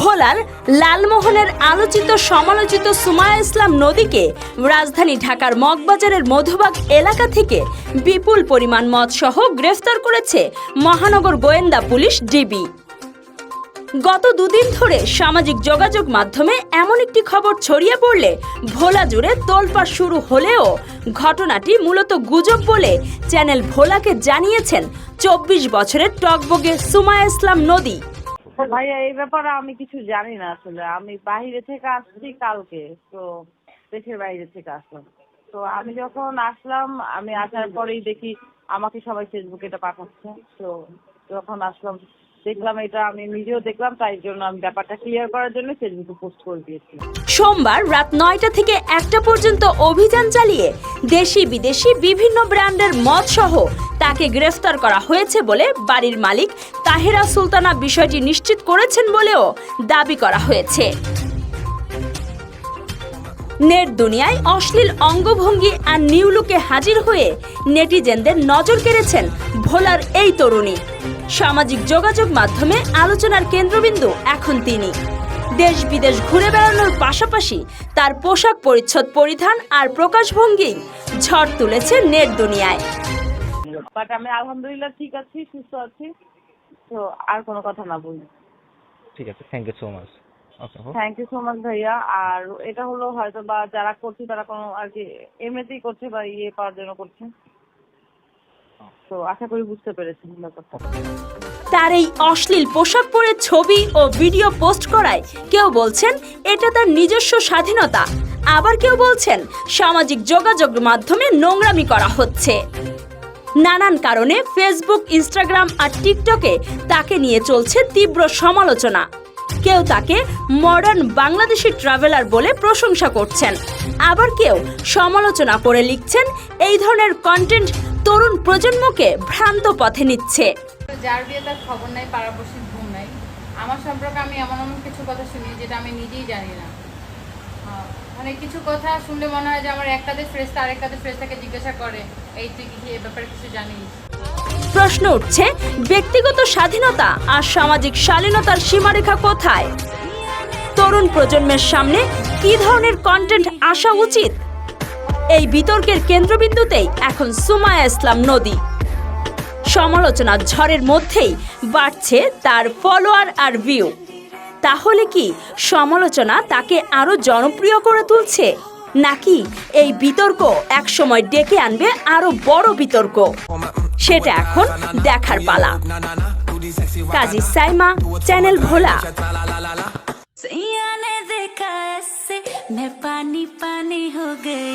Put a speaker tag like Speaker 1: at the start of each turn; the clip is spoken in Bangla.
Speaker 1: ভোলার লালমোহনের আলোচিত সমালোচিত সুমায়া ইসলাম নদীকে রাজধানী ঢাকার মগবাজারের মধুবাগ এলাকা থেকে বিপুল পরিমাণ মদ সহ গ্রেফতার করেছে মহানগর গোয়েন্দা পুলিশ ডিবি। গত দুদিন ধরে সামাজিক যোগাযোগ মাধ্যমে এমন একটি খবর ছড়িয়ে পড়লে ভোলা জুড়ে তোলপাড় শুরু হলেও ঘটনাটি মূলত গুজব বলে চ্যানেল ভোলাকে জানিয়েছেন চব্বিশ বছরের টকবগে সুমায়া ইসলাম নদী।
Speaker 2: ভাইয়া এই ব্যাপারে আমি কিছু জানি না আসলে। আমি বাইরে থেকে আসছি কালকে, তো দেশের বাইরে থেকে আসলাম। তো আমি যখন আসলাম, আমি আসার পরেই দেখি আমাকে সবাই ফেসবুকে এটা পাঠাচ্ছে। তো যখন আসলাম, দেখলাম এটা, আমি নিজেও দেখলাম, তাই জন্য আমি ব্যাপারটা ক্লিয়ার করার জন্য ফেসবুকে পোস্ট করে দিয়েছি।
Speaker 1: সোমবার রাত নয়টা থেকে একটা পর্যন্ত অভিযান চালিয়ে দেশি বিদেশি বিভিন্ন ব্র্যান্ডের মদ সহ তাকে গ্রেফতার করা হয়েছে বলে বাড়ির মালিক তাহেরা সুলতানা বিষয়টি নিশ্চিত করেছেন বলেও দাবি করা হয়েছে। নেট দুনিয়ায় অশ্লীল অঙ্গভঙ্গি আর নিউলুকে হাজির হয়ে নেটিজেনদের নজর কেড়েছেন ভোলার এই তরুণী। সামাজিক যোগাযোগ মাধ্যমে আলোচনার কেন্দ্রবিন্দু এখন তিনি। দেশ বিদেশ ঘুরে বেড়ানোর পাশাপাশি তার পোশাক পরিচ্ছদ পরিধান আর প্রকাশভঙ্গি ঝড় তুলেছে নেট দুনিয়ায়।
Speaker 2: বাট আমি আলহামদুলিল্লাহ ঠিক আছি সুস্থ আছি। তো আর কোনো কথা না বলি।
Speaker 3: ঠিক আছে thank you so much
Speaker 2: thank you so much ভাইয়া। আর এটা হলো হয়তো বা যারা করছে তারা কোনো আর কি এমনিতেই করছে বা ইয়ে পাওয়ার জন্য করছে। তো আশা করি বুঝতে পেরেছেন ব্যাপারটা।
Speaker 1: তার এই অশ্লীল পোশাক পরে ছবি ও ভিডিও পোস্ট করায় কেউ বলছেন এটা তার নিজস্ব স্বাধীনতা। আবার কেউ বলছেন সামাজিক যোগাযোগ মাধ্যমে নোংরামি করা হচ্ছে। নানান কারণে ফেসবুক ইনস্টাগ্রাম আর টিকটকে তাকে নিয়ে চলছে তীব্র সমালোচনা। কেউ তাকে মডার্ন বাংলাদেশি ট্রাভেলার বলে প্রশংসা করছেন। আবার কেউ সমালোচনা করে লিখছেন, এই ধরনের কন্টেন্ট তরুণ প্রজন্মকে ভ্রান্ত পথে নিচ্ছে।
Speaker 4: যার বিয়ে তার খবর নাই ঘুম নাই। আমার সম্পর্কে আমি এমন এমন কিছু কথা শুনি যেটা আমি নিজেই জানি না। মানে কিছু কথা শুনলে মনে হয় যে আমার একটাতে ফ্রেশটা আরেকটাতে ফ্রেশটাকে জিজ্ঞাসা করে, এই তুই কি এ ব্যাপারে কিছু জানিস?
Speaker 1: প্রশ্ন উঠছে, ব্যক্তিগত স্বাধীনতা আর সামাজিক শালীনতার সীমারেখা কোথায়? তরুণ প্রজন্মের সামনে কি ধরনের কন্টেন্ট আসা উচিত? এই বিতর্কের কেন্দ্রবিন্দুতেই এখন সুমায়া ইসলাম নদী। সমালোচনার ঝড়ের মধ্যেই বাড়ছে তার ফলোয়ার আর ভিউ তাহলে কি সমালোচনা তাকে আরো জনপ্রিয় করে তুলছে নাকি এই বিতর্ক একসময় ডেকে আনবে আরো বড় বিতর্ক সেটা এখন দেখার পালা কাজী সাইমা চ্যানেল ভোলা
Speaker 5: सैया ने देखा ऐसे मैं पानी पानी हो गई